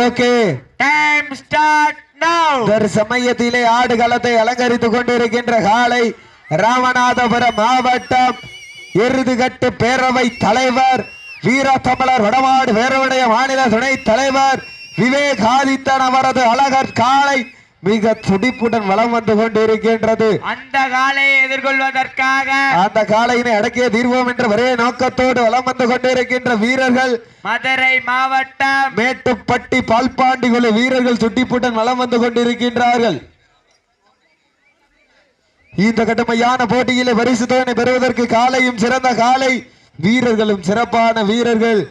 Okay. Time start now சமயத்திலே ஆடுகளத்தை அலங்கரித்துக் கொண்டிருக்கின்ற காலை ராமநாதபுரம் மாவட்டம் எருதுகட்டு பேரவை தலைவர் வீர தமிழர் வடமாடு பேரவைடைய மாநில துணைத் தலைவர் விவேக் ஆதித்தன் அவரது அழகர் காலை மிக துடிப்புடன் வலம் வந்து கொண்டிருக்கின்றது. அந்த காலையை எதிர்கொள்வதற்காக. அந்த காலையினை அடக்கிய தீர்வோம் என்ற ஒரே நோக்கத்தோடு வலம் வந்து கொண்டிருக்கின்ற வீரர்கள் மதுரை மாவட்டம். மேட்டுப்பட்டி பால்பாண்டி குழு வீரர்கள் துட்டிப்புடன் வலம் வந்து கொண்டிருக்கின்றார்கள். இந்த கடுமையான போட்டியிலே பரிசு தொகை பெறுவதற்கு காலையும் சிறந்த காலை வீரர்களும் சிறப்பான வீரர்கள்.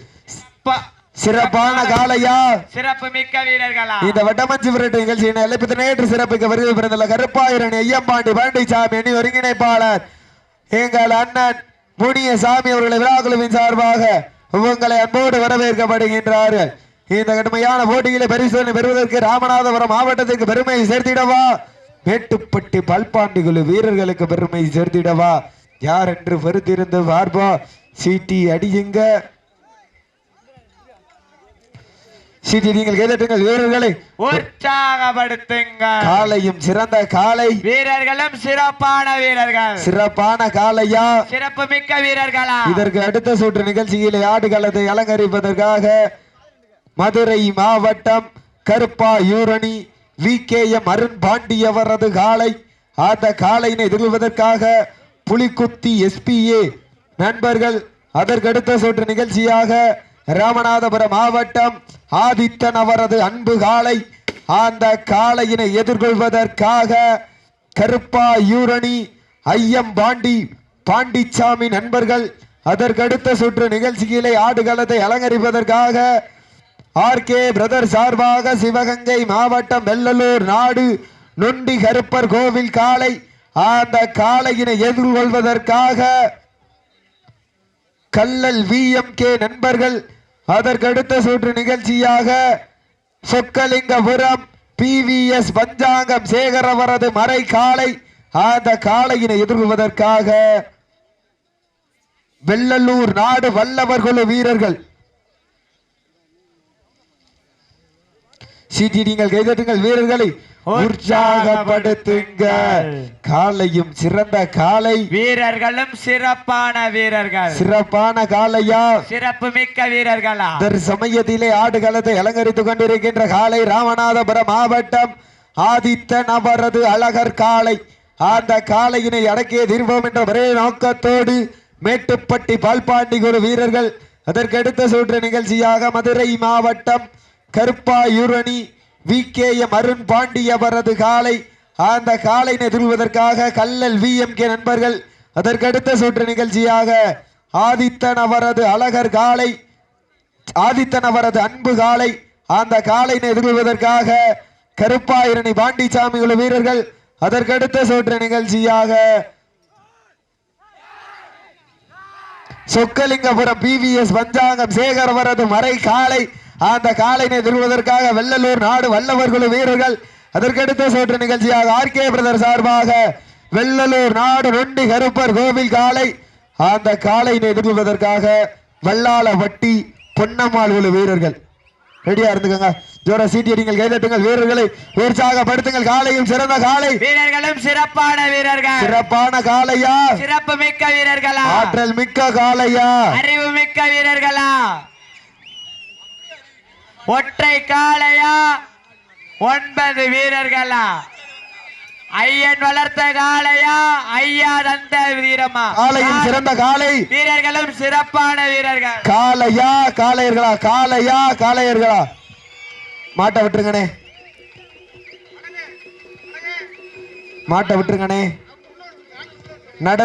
சிறப்பான காலையா சிறப்பு மிக்க வீரர்களா? இந்த வட்டமஞ்சி விரட்டு நிகழ்ச்சியினை அழைப்பது நேற்று சிறப்புக்கு வருகை பிறந்துள்ள கருப்பாயிரணி ஐயம்பாண்டி பாண்டிசாமி அணி ஒருங்கிணைப்பாளர். எங்கள் அண்ணன் முனியசாமி அவர்களை விழாக்குழுவின் சார்பாக உங்களை அன்போடு வரவேற்கப்படுகின்றார்கள் இந்த கடுமையான போட்டியிலே பரிசோதனை பெறுவதற்கு ராமநாதபுரம் மாவட்டத்துக்கு பெருமை சேர்த்திடவா? மேட்டுப்பட்டி பல்பாண்டி குழு வீரர்களுக்கு பெருமை சேர்த்திடவா? யார் என்று பொறுத்திருந்து பார்ப்போம். சீட்டி அடியுங்க. சீட்டி நீங்கள் கைதட்டுங்கள் வீரர்களை. உற்சாகப்படுத்துங்கள். காலையும் சிறந்த காலை. வீரர்களும் சிறப்பான வீரர்கள். சிறப்பான காலையா? சிறப்பு மிக்க வீரர்களா? இதற்கு அடுத்த சுற்று நிகழ்ச்சியிலே ஆடுகளத்தை அலங்கரிப்பதற்காக மதுரை மாவட்டம் Karuppayurani V. K. M. Arun பாண்டியவரது காலை. அந்த காலையினை எதிர்கொள்வதற்காக புலிக்குத்தி எஸ்பிஏ நண்பர்கள் அதற்கடுத்த சுற்று நிகழ்ச்சியாக ராமநாதபுரம் மாவட்டம் ஆதித்தன் அவரது அன்பு காலை. அந்த காளையினை எதிர்கொள்வதற்காக கருப்பா யூரணி ஐயம் பாண்டி பாண்டிச்சாமி நண்பர்கள் அதற்கடுத்த சுற்று நிகழ்ச்சியிலே ஆடுகளத்தை அலங்கரிப்பதற்காக ஆர்கே பிரதர் சார்பாக சிவகங்கை மாவட்டம் வெள்ளலூர் நாடு நொண்டி கருப்பர் கோவில் காளை. அந்த காளையினை எதிர்கொள்வதற்காக கல்லல் விஎம்கே நண்பர்கள் அதற்கடுத்த சுற்று நிகழ்ச்சியாக சொக்கலிங்கபுரம் பிவிஎஸ் பஞ்சாங்கம் சேகர் அவரது மறை காளை அந்த காளையினை எதிர்கொள்வதற்காக வெள்ளலூர் நாடு வல்லவர் குழு வீரர்கள். சீட்டி நீங்கள் கைதட்டுங்கள் வீரர்களை. உற்சாகப்படுத்துங்கள். காலையும் சிறந்த காலை. வீரர்களும் சிறப்பான வீரர்கள். சிறப்பான காலையா? சிறப்பு மிக்க வீரர்களா சமயத்திலே ஆடுகளத்தை அலங்கரித்துக் கொண்டிருக்கின்ற காலை ராமநாதபுரம் மாவட்டம். ஆதித்தன் அவரது அழகர் காலை. அந்த காளையினை அடக்கிய தீர்வோம் என்ற ஒரே நோக்கத்தோடு மேட்டுப்பட்டி பால்பாண்டி குரு வீரர்கள். அதற்கடுத்த சுற்று நிகழ்ச்சியாக மதுரை மாவட்டம் Karuppayurani V K M Arun Pandi அவரது காலை அந்த காலை எதிர்வதற்காக கல்லல் வி எம் கே நண்பர்கள் அதற்கடுத்த சுற்று நிகழ்ச்சியாக ஆதித்தன் அவரது அழகர் காலை ஆதித்தன் அவரது அன்பு காலை அந்த காலையினை எதிர்கொள்வதற்காக கருப்பாயிரணி பாண்டிசாமி உள்ள வீரர்கள் அதற்கடுத்த சுற்று நிகழ்ச்சியாக சொக்கலிங்கபுரம் பிவிஎஸ் பஞ்சாங்கம் சேகர் அவரது மறை காலை அந்த காலையினை எதிர்கொள்வதற்காக வெள்ளலூர் நாடு வல்லவர் குழு வீரர்கள் அதற்கடுத்த சுற்று நிகழ்ச்சியாக ஆர்கே பிரதர் சார்பாக வெள்ளலூர் நாடு நொண்டி கருப்பர் கோவில் காலை. அந்த காலையினை எதிர்கொள்வதற்காக வல்லாளவட்டி பொன்னம்மாள் குழு வீரர்கள். ரெடியா இருந்துக்கங்க. ஜோர சீட்டி நீங்கள் கைதட்டுங்கள் வீரர்களை. உற்சாகப்படுத்துங்கள். காலையும் சிறந்த காலை. வீரர்களும் சிறப்பான வீரர்கள். சிறப்பான காலையா? சிறப்பு மிக்க வீரர்களா? ஆற்றல் மிக்க காலையா? அறிவு மிக்க வீரர்களா? ஒற்றை காளையா? ஒன்பது வீரர்களா? ஐயன் வளர்த்த காளையா? ஐயா தந்த வீரமா? காலையும் சிறந்த காலை வீரர்களும் சிறப்பான வீரர்கள். காளையா காளையர்களா? காளையா காளையர்களா? மாட்டை விட்டுருங்கண்ணே. மாட்டை விட்டுருங்கண்ணே. நட